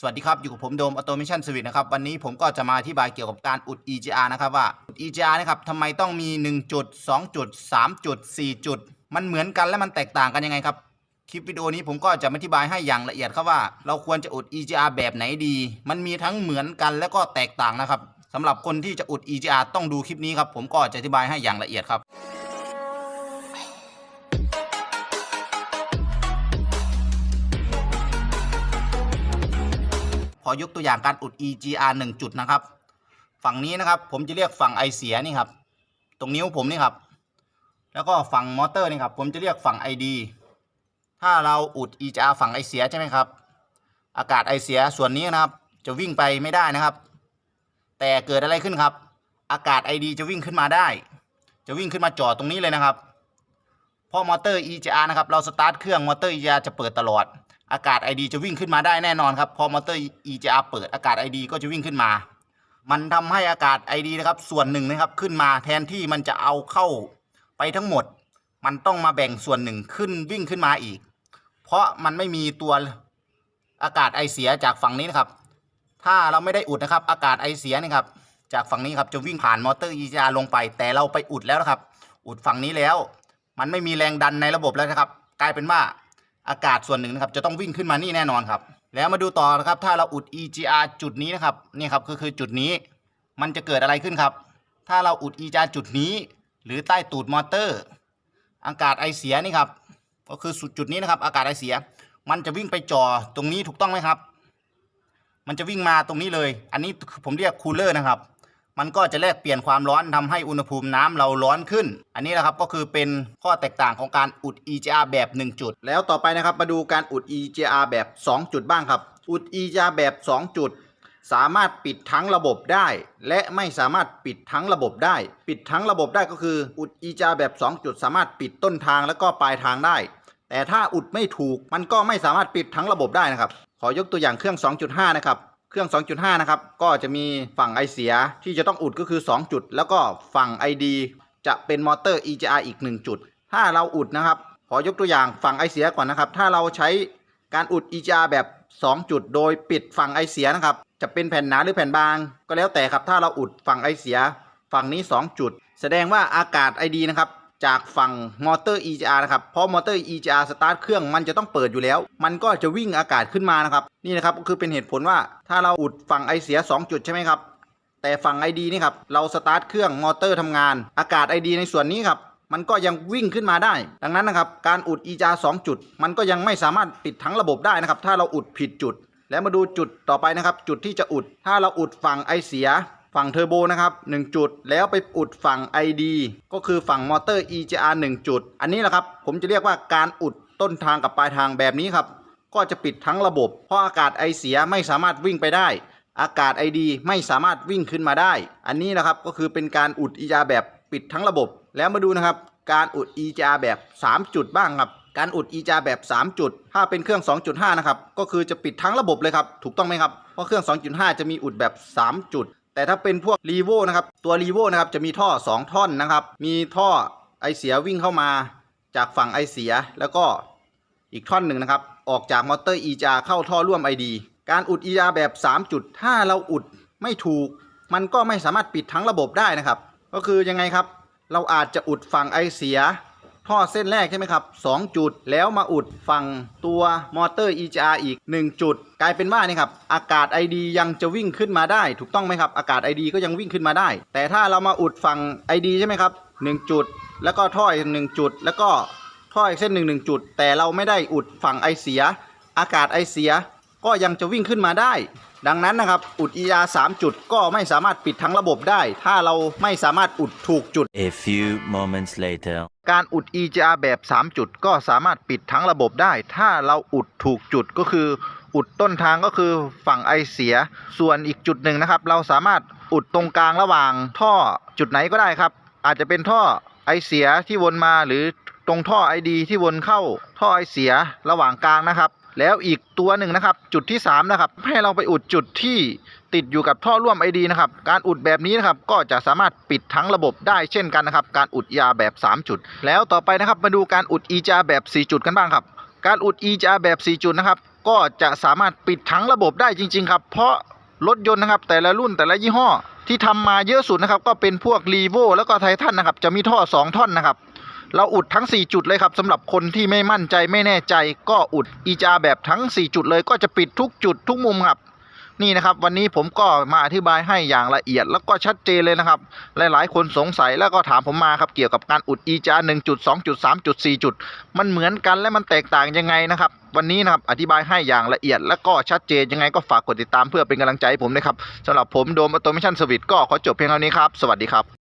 สวัสดีครับ อยู่กับผมโดมออโตเมชันสวิตนะครับ วันนี้ผมก็จะมาอธิบายเกี่ยวกับการอุด EGR นะครับว่าอุด EGR นะครับทำไมต้องมี 1 จุด 2 จุด 3 จุด 4 จุด มันเหมือนกันและมันแตกต่างกันยังไงครับ คลิปวิดีโอนี้ผมก็จะอธิบายให้อย่างละเอียดครับว่า เราควรจะอุด EGR แบบไหนดี มันมีทั้งเหมือนกันและก็แตกต่างนะครับสำหรับคนที่จะอุด EGR ต้องดูคลิปนี้ครับผมก็จะอธิบายให้อย่างละเอียดครับ ขอยกตัวอย่างการอุด EGR 1 จุดนะครับ ฝั่งนี้นะครับ ผมจะเรียกฝั่งไอเสียนี่ครับ ตรงนิ้วผมนี่ครับ แล้วก็ฝั่งมอเตอร์นี่ครับ ผมจะเรียกฝั่ง ID ถ้าเราอุด EGR ฝั่งไอเสียใช่ไหมครับ อากาศไอเสียส่วนนี้นะครับ จะวิ่งไปไม่ได้นะครับ แต่เกิดอะไรขึ้นครับ อากาศ ID จะวิ่งขึ้นมาได้ จะวิ่งขึ้นมาจอดตรงนี้เลยนะครับ เพราะมอเตอร์ EGR นะครับ เราสตาร์ทเครื่องมอเตอร์ EGR จะเปิดตลอด อากาศ ID จะวิ่งขึ้นมาได้แน่นอนครับ พอมอเตอร์ EGR เปิดอากาศ ID ก็จะวิ่งขึ้นมา มันทำให้อากาศ ID นะครับ ส่วนหนึ่งนะครับขึ้นมาแทนที่มันจะเอาเข้าไปทั้งหมด มันต้องมาแบ่งส่วนหนึ่งขึ้นวิ่งขึ้นมาอีก เพราะมันไม่มีตัวอากาศไอเสียจากฝั่งนี้นะครับ ถ้าเราไม่ได้อุดนะครับ อากาศไอเสียนี่ครับ จากฝั่งนี้ครับจะวิ่งผ่านมอเตอร์ EGR ลงไป แต่เราไปอุดแล้วนะครับ อุดฝั่งนี้แล้ว มันไม่มีแรงดันในระบบแล้วนะครับ กลายเป็นว่า อากาศส่วนหนึ่งนะครับจะต้องวิ่งขึ้นมานี่แน่นอนครับ แล้วมาดูต่อนะครับถ้าเราอุด EGR จุดนี้นะครับนี่ครับก็คือจุดนี้มันจะเกิดอะไรขึ้นครับ ถ้าเราอุด EGR จุดนี้ หรือใต้ตูดมอเตอร์ อากาศไอเสียนี่ครับก็คือสุดจุดนี้นะครับ อากาศไอเสีย มันจะวิ่งไปจ่อตรงนี้ถูกต้องไหมครับ มันจะวิ่งมาตรงนี้เลย อันนี้ผมเรียกคูลเลอร์นะครับ มันก็จะแลกเปลี่ยนความร้อนทำให้อุณหภูมิน้ำเราร้อนขึ้น อันนี้นะครับก็คือเป็นข้อแตกต่างของการอุด EGR แบบ 1 จุด แล้วต่อไปนะครับมาดูการอุด EGR แบบ 2 จุดบ้างครับ อุด EGR แบบ 2 จุด สามารถปิดทั้งระบบได้ และไม่สามารถปิดทั้งระบบได้ ปิดทั้งระบบได้ก็คืออุด EGR แบบ 2 จุด สามารถปิดต้นทางและก็ปลายทางได้ แต่ถ้าอุดไม่ถูกมันก็ไม่สามารถปิดทั้งระบบได้นะครับ ขอยกตัวอย่างเครื่อง 2.5 นะครับ เครื่อง 2.5 นะครับ ก็จะมีฝั่งไอเสียที่จะต้องอุดก็คือ 2 จุด แล้วก็ฝั่ง ID จะเป็นมอเตอร์ EGR อีก 1 จุด ถ้าเราอุดนะครับ ขอยกตัวอย่างฝั่งไอเสียก่อนนะครับ ถ้าเราใช้การอุด EGR แบบ 2 จุด โดยปิดฝั่งไอเสียนะครับ จะเป็นแผ่นหนาหรือแผ่นบาง ก็แล้วแต่ครับ ถ้าเราอุดฝั่งไอเสีย ฝั่งนี้ 2 จุด แสดงว่าอากาศ ID นะครับ จากฝั่งมอเตอร์ EGR นะครับ เพราะมอเตอร์ EGR สตาร์ทเครื่องมันจะต้องเปิดอยู่แล้ว มันก็จะวิ่งอากาศขึ้นมานะครับ นี่นะครับก็คือเป็นเหตุผลว่าถ้าเราอุดฝั่งไอเสีย 2 จุดใช่ไหมครับ แต่ฝั่ง ID นี่ครับ เราสตาร์ทเครื่องมอเตอร์ทำงาน อากาศ ID ในส่วนนี้ครับมันก็ยังวิ่งขึ้นมาได้ ดังนั้นนะครับ การอุด EGR 2 จุด มันก็ยังไม่สามารถปิดทั้งระบบได้นะครับ ถ้าเราอุดผิดจุด แล้วมาดูจุดต่อไปนะครับ จุดที่จะอุด ถ้าเราอุดฝั่งไอเสีย ฝั่งเทอร์โบนะครับ1จุด แล้วไปอุดฝั่ง ID ก็คือฝั่งมอเตอร์ EGR 1 จุด อันนี้แหละครับ ผมจะเรียกว่าการอุดต้นทางกับปลายทางแบบนี้ครับ ก็จะปิดทั้งระบบ เพราะอากาศไอเสียไม่สามารถวิ่งไปได้ อากาศ ID ไม่สามารถวิ่งขึ้นมาได้ อันนี้นะครับก็คือเป็นการอุด EGR แบบปิดทั้งระบบ แล้วมาดูนะครับการอุด EGR แบบ 3 จุดบ้างครับการอุด EGR แบบ 3 จุด ถ้าเป็นเครื่อง 2.5 นะครับ ก็คือจะปิดทั้งระบบเลยครับ ถูกต้องไหมครับ เพราะเครื่อง 2.5 จะมีอุดแบบ 3 จุด แต่ถ้าเป็นพวก r ีโวนะครับ ตัว r ีโวนะครับจะมีท่อ 2 ท่อนนะครับ มีท่อไอเสียวิ่งเข้ามาจากฝั่งไอเสียแล้วก็อีกท่อนหนึ่งนะครับ ออกจากมอเตอร์ EGR เข้าท่อร่วม ID การอุด EGR แบบ 3 จุด ถ้าเราอุดไม่ถูก มันก็ไม่สามารถปิดทั้งระบบได้นะครับ ก็คือยังไงครับ เราอาจจะอุดฝั่งไอเสีย ท่อเส้นแรกใช่ไหมครับ 2 จุดแล้วมาอุดฝั่งตัวมอเตอร์ EGR อีก 1 จุด กลายเป็นว่านี่ครับอากาศ ID ยังจะวิ่งขึ้นมาได้ ถูกต้องไหมครับ อากาศ ID ก็ยังวิ่งขึ้นมาได้ แต่ถ้าเรามาอุดฝั่ง ID ใช่ไหมครับ 1 จุด แล้วก็ท่ออีกหนึ่งจุด แล้วก็ท่ออีกเส้นหนึ่งหนึ่งจุด แต่เราไม่ได้อุดฝั่งไอเสีย อากาศไอเสีย ก็ยังจะวิ่งขึ้นมาได้ ดังนั้นนะครับ อุด ER 3จุดก็ไม่สามารถปิดทั้งระบบได้ ถ้าเราไม่สามารถอุดถูกจุด A few moments later. การอุด EGR แบบ 3 จุด ก็สามารถปิดทั้งระบบได้ ถ้าเราอุดถูกจุดก็คือ อุดต้นทางก็คือฝั่งไอเสีย ส่วนอีกจุดหนึ่งนะครับ เราสามารถอุดตรงกลางระหว่างท่อจุดไหนก็ได้ครับ อาจจะเป็นท่อไอเสียที่วนมาหรือตรงท่อ ID ที่วนเข้าท่อไอเสียระหว่างกลางนะครับ แล้วอีกตัวหนึ่งนะครับ จุดที่3นะครับให้เราไปอุดจุดที่ติดอยู่กับท่อร่วม ID นะครับ การอุดแบบนี้นะครับก็จะสามารถปิดทั้งระบบได้เช่นกันนะครับ การอุด ER แบบ 3 จุด แล้วต่อไปนะครับมาดูการอุด EGR แบบ 4 จุดกันบ้างครับ การอุด EGR แบบ 4 จุดนะครับ ก็จะสามารถปิดทั้งระบบได้จริง ๆ ครับ เพราะรถยนต์นะครับ แต่ละรุ่นแต่ละยี่ห้อ ที่ทำมาเยอะสุดนะครับ ก็เป็นพวกรีโวแล้วก็ไททันนะครับ จะมีท่อ 2 ท่อนนะครับ เราอุดทั้ง 4 จุดเลยครับสำหรับคนที่ไม่มั่นใจไม่แน่ใจ ก็อุดอีจาแบบทั้ง 4 จุดเลยก็จะปิดทุกจุดทุกมุมครับนี่นะครับวันนี้ผมก็มาอธิบายให้อย่างละเอียดแล้วก็ชัดเจนเลยนะครับ หลายๆ คนสงสัยแล้วก็ถามผมมาครับเกี่ยวกับการอุดอีจา1จุด2จุด3จุด4จุด มันเหมือนกันและมันแตกต่างยังไงนะครับ วันนี้นะครับอธิบายให้อย่างละเอียด แล้วก็ชัดเจนยังไงก็ฝากกดติดตามเพื่อเป็นกำลังใจให้ผมนะครับสำหรับผมโดมออโตเมชันสวิตก็ขอจบเพียงเท่านี้ครับ สวัสดีครับ